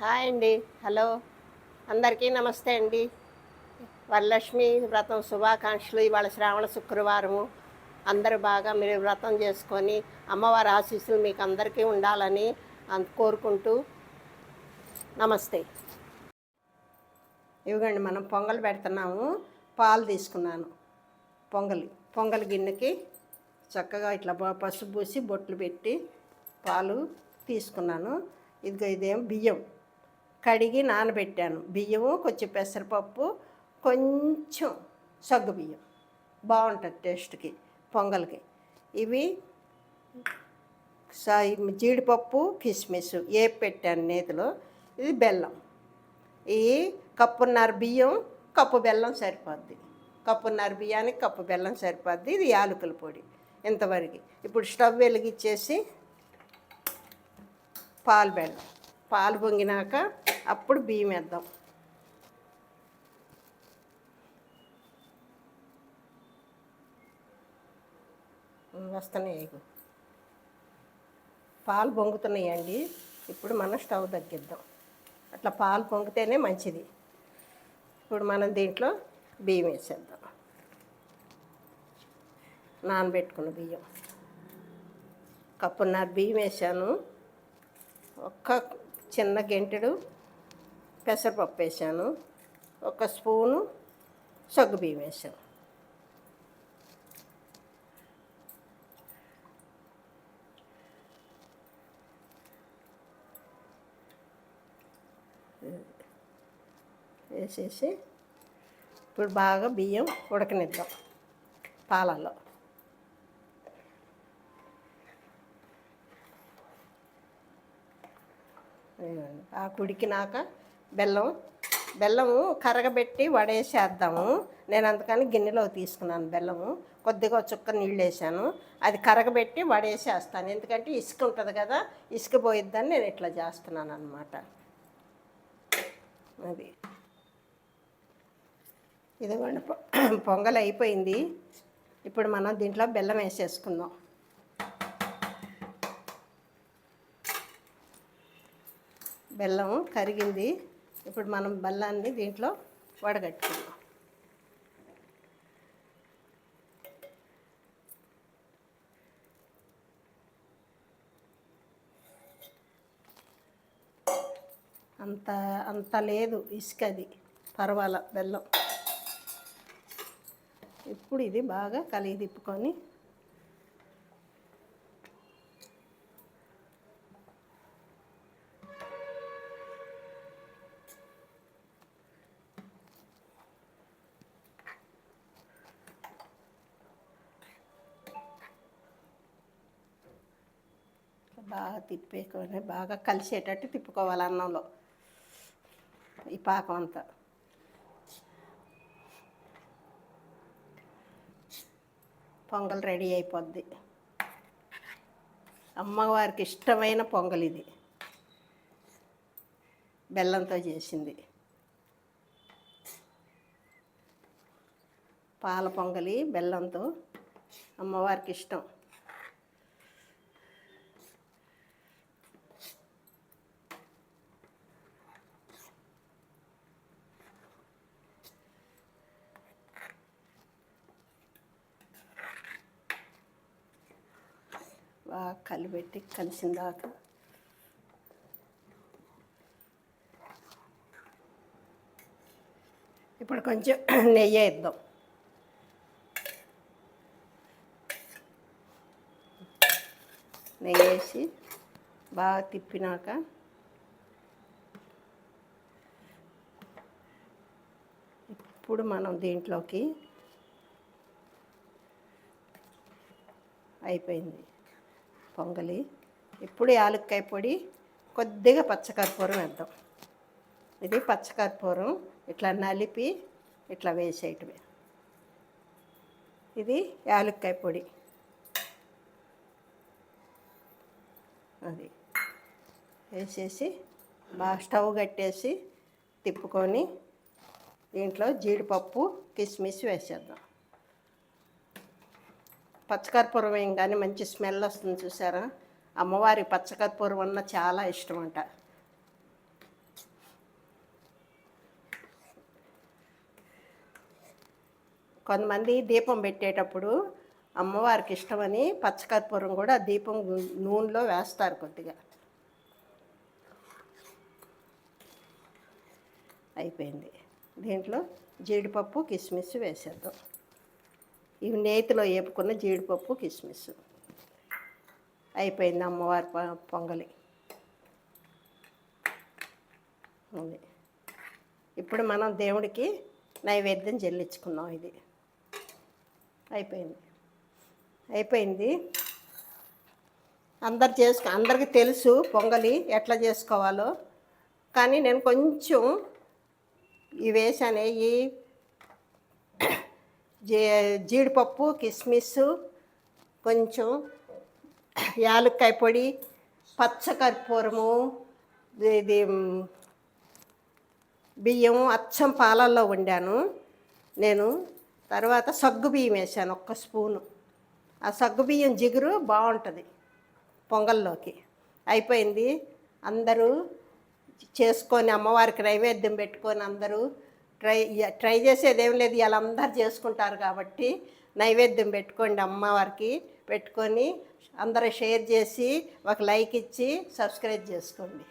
Hi అండి. Hello. అందరికీ నమస్తే అండి. వరలక్ష్మి వ్రతం శుభాకాంక్షలు. ఇవాళ శ్రావణ శుక్రవారము. అందరూ బాగా మీరు వ్రతం చేసుకొని అమ్మవారి ఆశీస్సులు మీకు అందరికీ ఉండాలని కోరుకుంటూ నమస్తే. ఇవ్వండి మనం పొంగల్ పెడుతున్నాము. పాలు తీసుకున్నాను. పొంగలి. పొంగల్ గిన్నెకి చక్కగా ఇట్లా పసుపు పూసి బొట్లు పెట్టి పాలు తీసుకున్నాను. ఇదిగో ఇదేం బియ్యం. కడిగి నానబెట్టాను. బియ్యము కొంచెం పెసరపప్పు కొంచెం సగ్గు బియ్యం. బాగుంటుంది టేస్ట్కి పొంగల్కి. ఇవి జీడిపప్పు కిస్మిస్ ఏ పెట్టాను నేతిలో? ఇది బెల్లం. ఈ కప్పున్నర బియ్యం కప్పు బెల్లం సరిపోద్ది. కప్పున్నర బియ్యానికి కప్పు బెల్లం సరిపోద్ది. ఇది యాలకుల పొడి ఇంతవరకు. ఇప్పుడు స్టవ్ వెలిగించేసి పాలు బెల్లం. పాలు పొంగినాక అప్పుడు బియ్యం వేద్దాం. వస్తున్నాయి. ఇగో. పాలు పొంగుతున్నాయండి. ఇప్పుడు మనం స్టవ్ తగ్గిద్దాం. అట్లా పాలు పొంగితేనే మంచిది. ఇప్పుడు మనం దీంట్లో బియ్యం వేసేద్దాం. నానబెట్టుకున్న బియ్యం. కప్పున్నర బియ్యం వేసాను. ఒక్క చిన్న గెంటెడు పెసరపప్పు వేసాను. ఒక స్పూను సగ్గు బియ్యం వేసాను. వేసేసి ఇప్పుడు బాగా బియ్యం ఉడకనిద్దాం పాలల్లో. ఆ ఉడికినాక బెల్లం బెల్లము కరగబెట్టి వడేసేద్దాము. నేను అందుకని గిన్నెలో తీసుకున్నాను బెల్లము. కొద్దిగా చుక్క నీళ్ళు వేసాను. అది కరగబెట్టి వడేసేస్తాను. ఎందుకంటే ఇసుక ఉంటుంది కదా ఇసుక పోయిద్దని నేను ఇట్లా చేస్తున్నాను అనమాట అది. ఇదిగోండి పొ- పొంగల్ అయిపోయింది. ఇప్పుడు మనం దీంట్లో బెల్లం వేసేసుకుందాం. బెల్లం కరిగింది. ఇప్పుడు మనం బెల్లాన్ని దీంట్లో వడగట్టుకుందాం. అంత అంత లేదు ఇసుక అది. పర్వాల బెల్లం. ఇప్పుడు ఇది బాగా కలిగి తిప్పుకొని బాగా తిప్పేకొని బాగా కలిసేటట్టు తిప్పుకోవాలి అన్నంలో. ఈ పాకం అంతా. పొంగల్ రెడీ అయిపోద్ది. అమ్మవారికి ఇష్టమైన పొంగల్ ఇది. బెల్లంతో చేసింది. పాల పొంగలి బెల్లంతో అమ్మవారికి ఇష్టం. బాగా కలిపెట్టి కలిసిన దాకా. ఇప్పుడు కొంచెం నెయ్యి వేద్దాం. నెయ్యి వేసి బాగా తిప్పినాక ఇప్పుడు మనం దీంట్లోకి అయిపోయింది. పొంగలి ఇప్పుడు యాలక్కాయ పొడి కొద్దిగా పచ్చకర్పూరం వేద్దాం. ఇది పచ్చకర్పూరం ఇట్లా నలిపి ఇట్లా వేసేయటమే. ఇది యాలక్కాయ పొడి. అది వేసేసి బాగా స్టవ్ కట్టేసి తిప్పుకొని దీంట్లో జీడిపప్పు కిస్మిస్ వేసేద్దాం. పచ్చకర్పూరం కానీ మంచి స్మెల్ వస్తుంది చూసారా? అమ్మవారి పచ్చకర్పూరం అన్న చాలా ఇష్టం అంట కొంతమంది దీపం పెట్టేటప్పుడు అమ్మవారికి ఇష్టమని పచ్చకర్పూరం కూడా దీపం నూనెలో వేస్తారు కొద్దిగా. అయిపోయింది. దీంట్లో జీడిపప్పు కిస్మిస్ వేసేద్దాం. ఇవి నేతిలో వేపుకున్న జీడిపప్పు కిస్మిస్. అయిపోయింది అమ్మవారి పొంగలి. ఉంది. ఇప్పుడు మనం దేవుడికి నైవేద్యం చెల్లించుకున్నాం ఇది. అయిపోయింది. అయిపోయింది. అందరు చేసుకు అందరికీ తెలుసు పొంగలి ఎట్లా చేసుకోవాలో. కానీ నేను కొంచెం ఈ వేసాను ఈ జీ జీడిపప్పు కిస్మిస్ కొంచెం యాలక్కాయ పొడి పచ్చకర్పూరము ఇది బియ్యం అచ్చం పాలల్లో వండాను. నేను తర్వాత సగ్గు బియ్యం వేసాను ఒక్క స్పూను. ఆ సగ్గు బియ్యం జిగురు బాగుంటుంది పొంగల్లోకి. అయిపోయింది. అందరూ చేసుకొని అమ్మవారికి నైవేద్యం పెట్టుకొని అందరూ ట్రై ట్రై చేసేది ఏం లేదు. ఇలా అందరు చేసుకుంటారు కాబట్టి నైవేద్యం పెట్టుకోండి అమ్మవారికి పెట్టుకొని అందరూ షేర్ చేసి ఒక లైక్ ఇచ్చి సబ్స్క్రైబ్ చేసుకోండి.